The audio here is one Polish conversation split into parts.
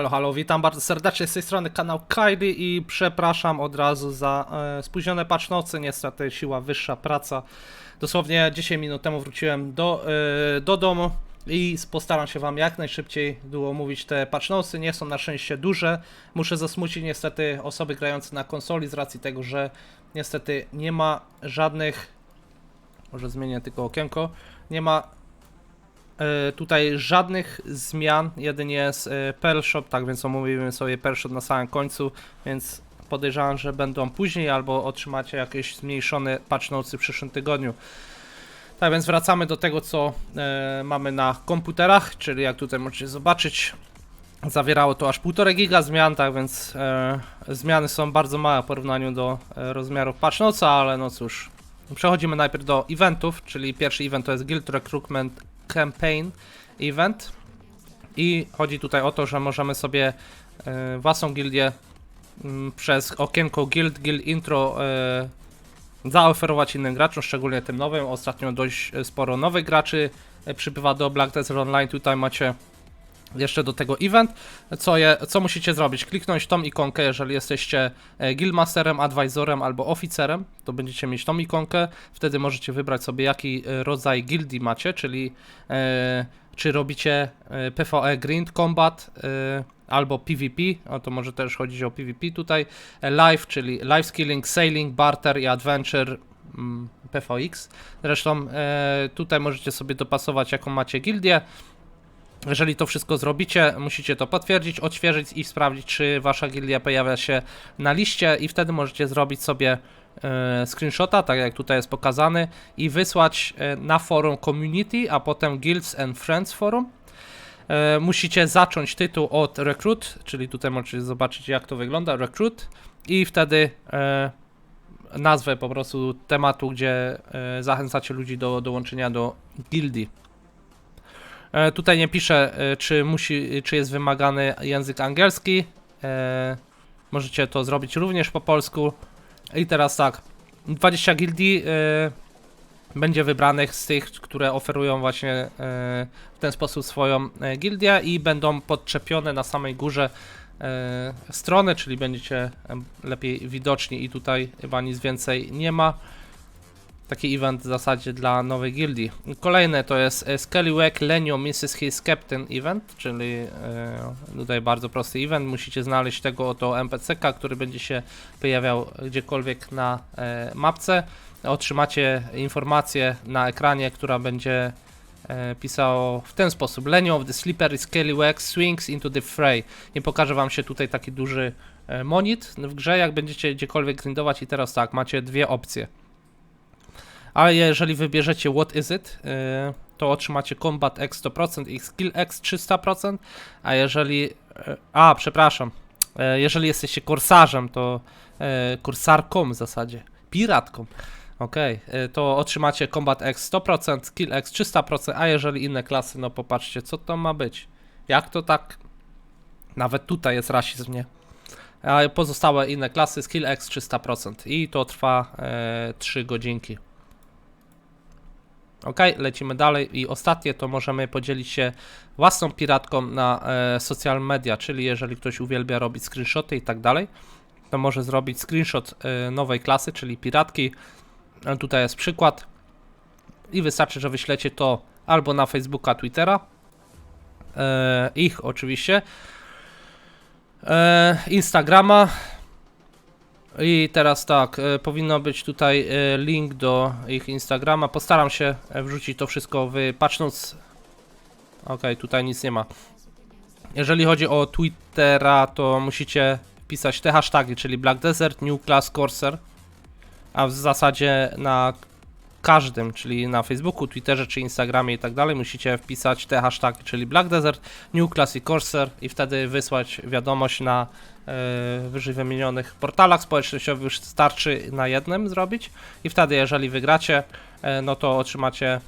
Halo, halo, witam bardzo serdecznie z tej strony kanał Kylie i przepraszam od razu za e, spóźnione patch nocy, niestety siła wyższa, praca. Dosłownie 10 minut temu wróciłem do, e, do domu i postaram się wam jak najszybciej było mówić te patch nocy, nie są na szczęście duże. Muszę zasmucić niestety osoby grające na konsoli z racji tego, że niestety nie ma żadnych, może zmienię tylko okienko, nie ma tutaj żadnych zmian, jedynie jest e, Pearl Shop, tak więc omówimy sobie Pearl Shop na samym końcu, więc podejrzewam, że będą później albo otrzymacie jakieś zmniejszone patch notes w przyszłym tygodniu. Tak więc wracamy do tego, co e, mamy na komputerach, czyli jak tutaj możecie zobaczyć, zawierało to aż 1,5 giga zmian, tak więc e, zmiany są bardzo małe w porównaniu do e, rozmiarów patch notesa, ale no cóż. Przechodzimy najpierw do eventów, czyli pierwszy event to jest Guild Recruitment Campaign Event i chodzi tutaj o to, że możemy sobie e, własną gildię mm, przez okienko Guild, Guild Intro e, zaoferować innym graczom, szczególnie tym nowym. Ostatnio dość e, sporo nowych graczy przybywa do Black Desert Online. Tutaj macie jeszcze do tego event. Co, je, co musicie zrobić? Kliknąć tą ikonkę, jeżeli jesteście e, guildmasterem, advisorem albo oficerem, to będziecie mieć tą ikonkę. Wtedy możecie wybrać sobie jaki e, rodzaj gildii macie, czyli e, czy robicie PvE Grind Combat albo PvP, o to może też chodzić o PvP tutaj. Live, czyli Life Skilling, Sailing, Barter i Adventure mm, PvX. Zresztą e, tutaj możecie sobie dopasować jaką macie gildię. Jeżeli to wszystko zrobicie, musicie to potwierdzić, odświeżyć i sprawdzić, czy wasza gildia pojawia się na liście i wtedy możecie zrobić sobie e, screenshota, tak jak tutaj jest pokazany i wysłać e, na forum community, a potem Guilds and Friends forum. E, musicie zacząć tytuł od recruit, czyli tutaj możecie zobaczyć jak to wygląda, recruit i wtedy nazwę po prostu tematu, gdzie zachęcacie ludzi do dołączenia do gildii. E, Tutaj nie pisze, e, czy, musi, czy jest wymagany język angielski. E, Możecie to zrobić również po polsku. I teraz tak, 20 gildii będzie wybranych z tych, które oferują właśnie w ten sposób swoją gildię i będą podczepione na samej górze strony, czyli będziecie lepiej widoczni i tutaj chyba nic więcej nie ma taki event w zasadzie dla nowej gildii. Kolejne to jest e, Skellywag Lenio Mrs. His Captain event, czyli e, tutaj bardzo prosty event. Musicie znaleźć tego oto NPC-ka, który będzie się pojawiał gdziekolwiek na e, mapce. Otrzymacie informację na ekranie, która będzie pisało w ten sposób. Lenio of the Slippery Skellywag swings into the fray. Nie pokaże wam się tutaj taki duży monit w grze, jak będziecie gdziekolwiek grindować i teraz tak, macie dwie opcje. Ale jeżeli wybierzecie What is it, yy, to otrzymacie Combat X 100% i Skill X 300%, a jeżeli... Yy, a, przepraszam. Yy, jeżeli jesteście korsarzem, to korsarką w zasadzie, piratką, yy, to otrzymacie Combat X 100%, Skill X 300%, a jeżeli inne klasy, no popatrzcie, co to ma być. Jak to tak... Nawet tutaj jest rasizm, nie? A pozostałe inne klasy Skill X 300% i to trwa e, 3 godzinki. Ok, lecimy dalej i ostatnie to możemy podzielić się własną piratką na e, social media, czyli jeżeli ktoś uwielbia robić screenshoty i tak dalej, to może zrobić screenshot e, nowej klasy, czyli piratki. E, tutaj jest przykład. I wystarczy, że wyślecie to albo na Facebooka, Twittera, e, ich oczywiście, e, Instagrama, i teraz tak, e, powinno być tutaj e, link do ich Instagrama. Postaram się e, wrzucić to wszystko w notes. Okej, tutaj nic nie ma. Jeżeli chodzi o Twittera, to musicie wpisać te hasztagi, czyli Black Desert, New Class, Corsair. A w zasadzie na każdym, czyli na Facebooku, Twitterze czy Instagramie i tak dalej, musicie wpisać te hasztagi, czyli Black Desert, New Class i Corsair i wtedy wysłać wiadomość na wyżej wymienionych portalach społecznościowych już starczy na jednym zrobić i wtedy jeżeli wygracie, e, no to otrzymacie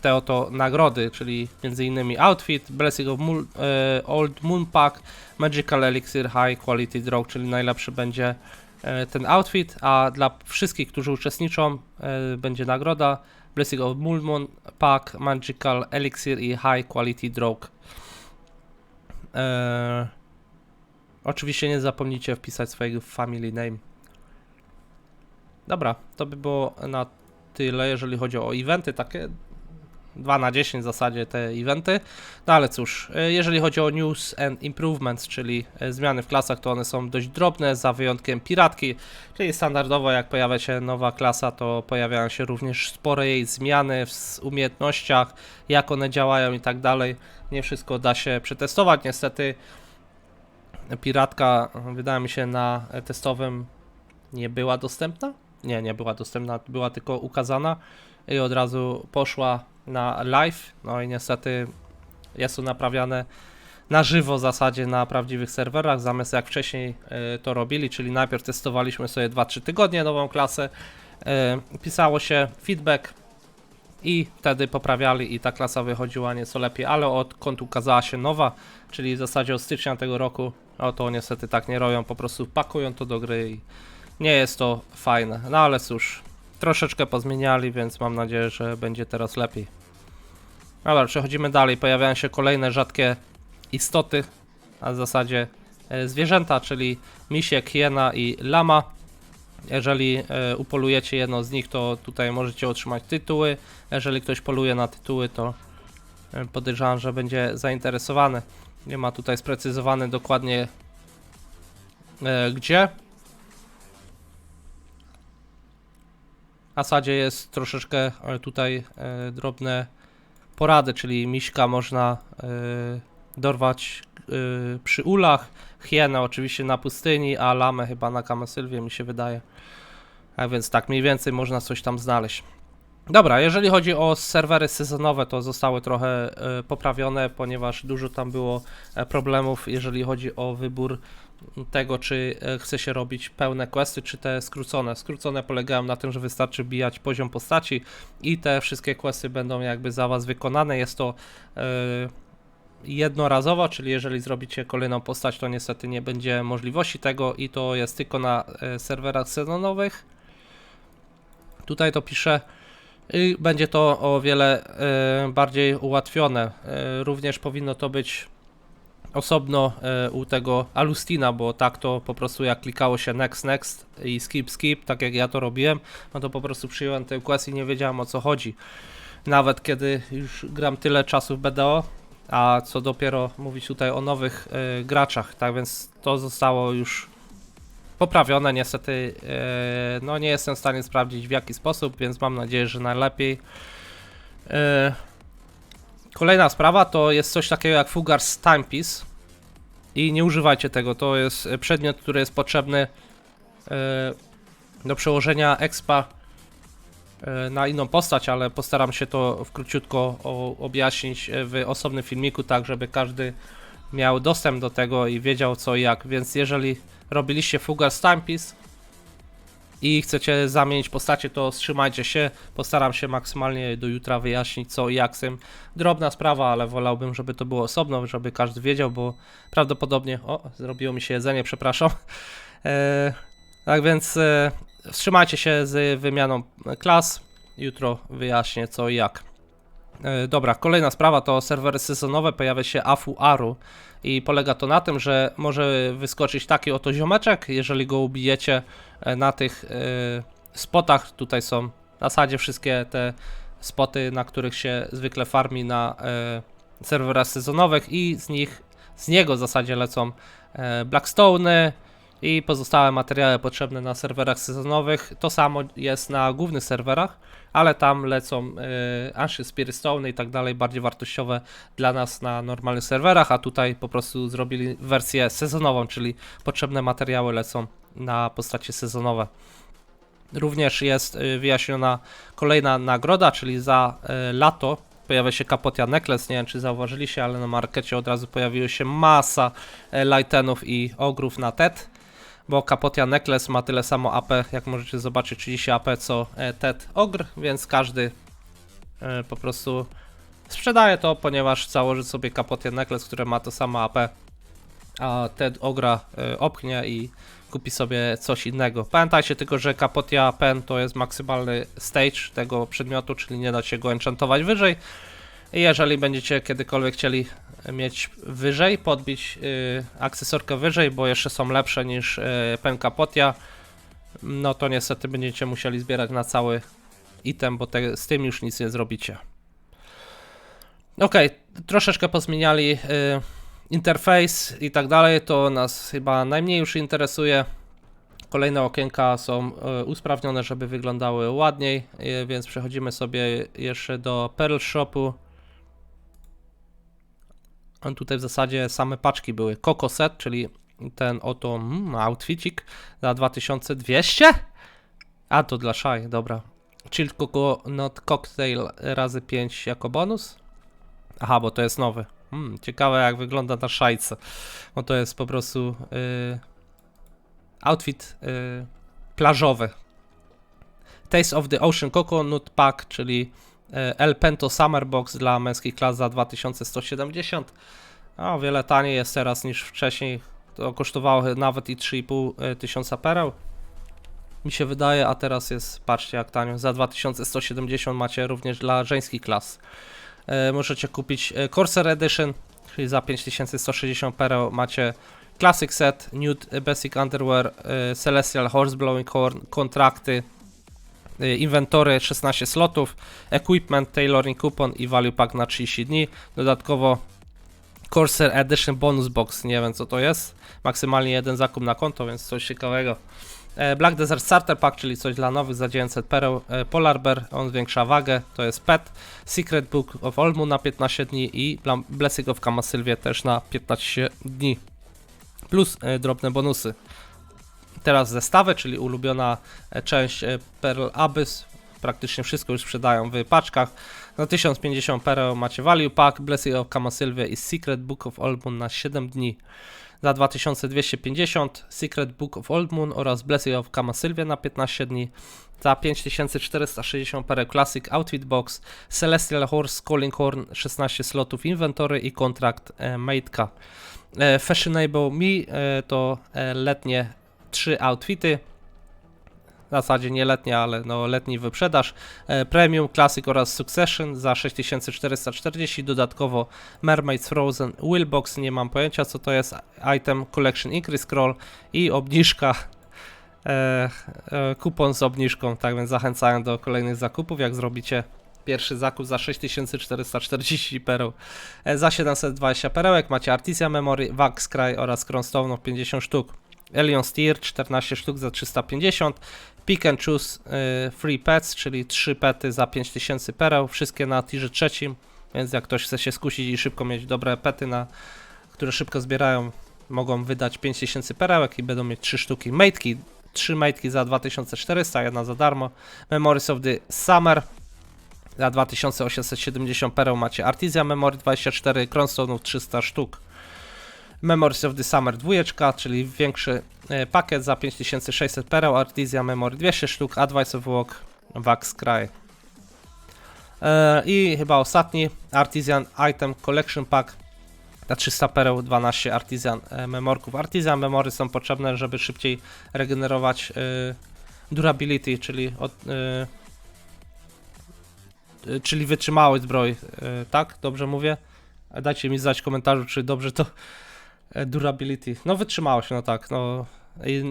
te oto nagrody, czyli m.in. Outfit, Blessing of e, Old Moon Pack, Magical Elixir High Quality Draw, czyli najlepszy będzie e, ten outfit, a dla wszystkich, którzy uczestniczą, e, będzie nagroda Blessing of Moon Moon Pack, Magical Elixir i High Quality Draw. Oczywiście nie zapomnijcie wpisać swojego family name. Dobra, to by było na tyle, jeżeli chodzi o eventy, takie 2 na 10 w zasadzie te eventy. No ale cóż, e, jeżeli chodzi o news and improvements, czyli e, zmiany w klasach, to one są dość drobne, za wyjątkiem piratki, czyli standardowo jak pojawia się nowa klasa, to pojawiają się również spore jej zmiany w umiejętnościach, jak one działają i tak dalej. Nie wszystko da się przetestować, niestety piratka wydaje mi się na testowym nie była dostępna. Nie, nie była dostępna, była tylko ukazana i od razu poszła na live. No i niestety jest to naprawiane na żywo w zasadzie na prawdziwych serwerach, zamiast jak wcześniej e, to robili, czyli najpierw testowaliśmy sobie 2-3 tygodnie nową klasę, e, pisało się feedback i wtedy poprawiali i ta klasa wychodziła nieco lepiej, ale odkąd ukazała się nowa, czyli w zasadzie od stycznia tego roku, no to niestety tak nie robią, po prostu pakują to do gry i nie jest to fajne. No ale cóż, troszeczkę pozmieniali, więc mam nadzieję, że będzie teraz lepiej. Dobra, przechodzimy dalej. Pojawiają się kolejne rzadkie istoty, a w zasadzie e, zwierzęta, czyli misiek, hiena i lama. Jeżeli e, upolujecie jedno z nich, to tutaj możecie otrzymać tytuły. Jeżeli ktoś poluje na tytuły, to e, podejrzewam, że będzie zainteresowany. Nie ma tutaj sprecyzowane dokładnie e, gdzie. W zasadzie jest troszeczkę tutaj drobne porady, czyli miśka można dorwać e, przy ulach, hienę oczywiście na pustyni, a lamę chyba na Kamesylwie mi się wydaje. A więc tak mniej więcej można coś tam znaleźć. Dobra, jeżeli chodzi o serwery sezonowe, to zostały trochę e, poprawione, ponieważ dużo tam było e, problemów, jeżeli chodzi o wybór tego, czy e, chce się robić pełne questy, czy te skrócone. Skrócone polegają na tym, że wystarczy bijać poziom postaci i te wszystkie questy będą jakby za Was wykonane. Jest to e, jednorazowo, czyli jeżeli zrobicie kolejną postać, to niestety nie będzie możliwości tego i to jest tylko na e, serwerach sezonowych. Tutaj to piszę. I będzie to o wiele e, bardziej ułatwione. E, również powinno to być osobno u tego Alustina, bo tak to po prostu jak klikało się next, next i skip, skip, tak jak ja to robiłem, no to po prostu przyjąłem ten quest i nie wiedziałem o co chodzi. Nawet kiedy już gram tyle czasu w BDO, a co dopiero mówić tutaj o nowych e, graczach, tak więc to zostało już poprawione. Niestety, e, no nie jestem w stanie sprawdzić w jaki sposób, więc mam nadzieję, że najlepiej. E, Kolejna sprawa to jest coś takiego jak Fugars Timepiece i nie używajcie tego, to jest przedmiot, który jest potrzebny do przełożenia expa na inną postać, ale postaram się to w króciutko objaśnić e, w osobnym filmiku, tak żeby każdy miał dostęp do tego i wiedział co i jak, więc jeżeli robiliście Fugars Timepiece i chcecie zamienić postacie, to wstrzymajcie się, postaram się maksymalnie do jutra wyjaśnić co i jak z tym. Drobna sprawa, ale wolałbym, żeby to było osobno, żeby każdy wiedział, bo prawdopodobnie... O, zrobiło mi się jedzenie, przepraszam. E, tak więc e, wstrzymajcie się z wymianą klas. Jutro wyjaśnię co i jak. E, Dobra, kolejna sprawa to serwery sezonowe, pojawia się AFU Aru i polega to na tym, że może wyskoczyć taki oto ziomeczek, jeżeli go ubijecie e, na tych e, spotach, tutaj są w zasadzie wszystkie te spoty, na których się zwykle farmi na serwerach sezonowych i z nich, z niego w zasadzie lecą Blackstone i pozostałe materiały potrzebne na serwerach sezonowych. To samo jest na głównych serwerach, ale tam lecą e, Ashes, Spiristone i tak dalej, bardziej wartościowe dla nas na normalnych serwerach, a tutaj po prostu zrobili wersję sezonową, czyli potrzebne materiały lecą na postacie sezonowe. Również jest y, wyjaśniona kolejna nagroda, czyli za y, lato pojawia się Kapotia Necklace. Nie wiem, czy zauważyliście, ale na markecie od razu pojawiło się masa y, lightenów i ogrów na TED, bo Kapotia Necklace ma tyle samo AP, jak możecie zobaczyć, 30 AP co e, TED Ogr, więc każdy e, po prostu sprzedaje to, ponieważ założy sobie Kapotia Necklace, które ma to samo AP, a TED Ogra e, opchnie i kupi sobie coś innego. Pamiętajcie tylko, że Kapotia Pen to jest maksymalny stage tego przedmiotu, czyli nie da się go enchantować wyżej. Jeżeli będziecie kiedykolwiek chcieli mieć wyżej, podbić y, akcesorkę wyżej, bo jeszcze są lepsze niż y, no to niestety będziecie musieli zbierać na cały item, bo te, z tym już nic nie zrobicie. Okej, troszeczkę pozmieniali y, interfejs i tak dalej, to nas chyba najmniej już interesuje. Kolejne okienka są y, usprawnione, żeby wyglądały ładniej, y, więc przechodzimy sobie jeszcze do Pearl Shopu. Tutaj w zasadzie same paczki były. Coco Set, czyli ten oto mm, outfitik za 2200? A to dla Shy, dobra. Chilled Coconut Cocktail razy 5 jako bonus? Aha, bo to jest nowy. Hmm, ciekawe jak wygląda na szajce. Bo to jest po prostu yy, outfit yy, plażowy. Taste of the Ocean Coconut Pack, czyli El Pento Summer Box dla męskich klas za 2170. A o wiele taniej jest teraz niż wcześniej. To kosztowało nawet i 3,5 tysiąca pereł. Mi się wydaje, a teraz jest, patrzcie jak tanio, za 2170 macie również dla żeńskich klas. E, możecie kupić e, Corsair Edition, czyli za 5160 pereł macie Classic Set, Nude Basic Underwear, e, Celestial Horse Blowing Horn, kontrakty, e, inwentory 16 slotów, Equipment, Tailoring Coupon i Value Pack na 30 dni. Dodatkowo Corsair Edition Bonus Box, nie wiem co to jest. Maksymalnie jeden zakup na konto, więc coś ciekawego. E, Black Desert Starter Pack, czyli coś dla nowych za 900 pereł. E, Polar Bear, on zwiększa wagę, to jest pet. Secret Book of Olmu na 15 dni i Blessing of Kama Sylvie też na 15 dni. Plus e, drobne bonusy. Teraz zestawy, czyli ulubiona e, część e, Pearl Abyss. Praktycznie wszystko już sprzedają w paczkach. Na 1050 pereł macie Value Pack, Blessing of Kama Sylvie i Secret Book of Old Moon na 7 dni. Za 2250 Secret Book of Old Moon oraz Blessing of Kama Sylvia na 15 dni. Za 5460 pereł Classic Outfit Box, Celestial Horse, Calling Horn, 16 slotów inwentory i kontrakt e, Mate'ka. E, Fashionable Me e, to e, letnie 3 outfity. W zasadzie nie letnie, ale no letni wyprzedaż. E, Premium, Classic oraz Succession za 6440. Dodatkowo Mermaids Frozen Willbox, nie mam pojęcia co to jest. Item Collection Increase Scroll i obniżka. E, e, kupon z obniżką, tak więc zachęcałem do kolejnych zakupów. Jak zrobicie pierwszy zakup za 6440 pereł, e, za 720 perełek macie Artisan Memory, Wax Cry oraz Cronstone 50 sztuk. Elion Steer 14 sztuk za 350. Pick and Choose y, Free Pets, czyli 3 pety za 5000 pereł, wszystkie na tirze trzecim, więc jak ktoś chce się skusić i szybko mieć dobre pety, na, które szybko zbierają, mogą wydać 5000 perełek i będą mieć 3 sztuki. Mate'ki, 3 mate'ki za 2400, jedna za darmo. Memories of the Summer za 2870 pereł macie Artisan Memory 24, Cronstone'ów 300 sztuk. Memories of the Summer 2, czyli większy e, pakiet za 5600 pereł, Artisan Memory 200 sztuk, Advice of Walk, Wax Cry. E, I chyba ostatni, Artisan Item Collection Pack na 300 pereł, 12 Artisan e, Memorków. Artisan Memory są potrzebne, żeby szybciej regenerować durability, czyli od, czyli wytrzymałość zbroi, tak? Dobrze mówię? Dajcie mi znać w komentarzu, czy dobrze to Durability. No wytrzymałość, no tak. No,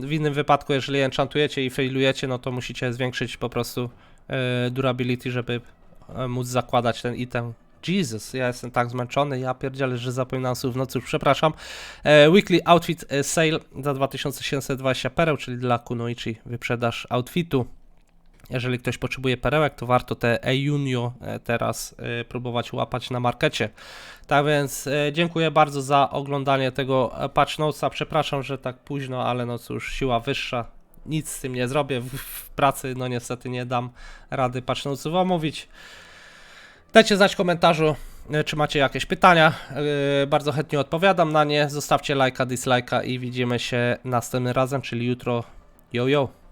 w innym wypadku, jeżeli enchantujecie i failujecie, no to musicie zwiększyć po prostu e, durability, żeby e, móc zakładać ten item. Jesus, ja jestem tak zmęczony, ja pierdzielę, że zapominam słów w nocy, już przepraszam. E, weekly Outfit e, Sale za 2720 pereł, czyli dla Kunoichi wyprzedaż outfitu. Jeżeli ktoś potrzebuje perełek, to warto te Eunio e, teraz e, próbować łapać na markecie. Tak więc e, dziękuję bardzo za oglądanie tego patch notesa. Przepraszam, że tak późno, ale no cóż, siła wyższa. Nic z tym nie zrobię. W, pracy no niestety nie dam rady patch notesów omówić. Dajcie znać w komentarzu, czy macie jakieś pytania. Bardzo chętnie odpowiadam na nie. Zostawcie lajka, dislajka i widzimy się następnym razem, czyli jutro. Yo, yo.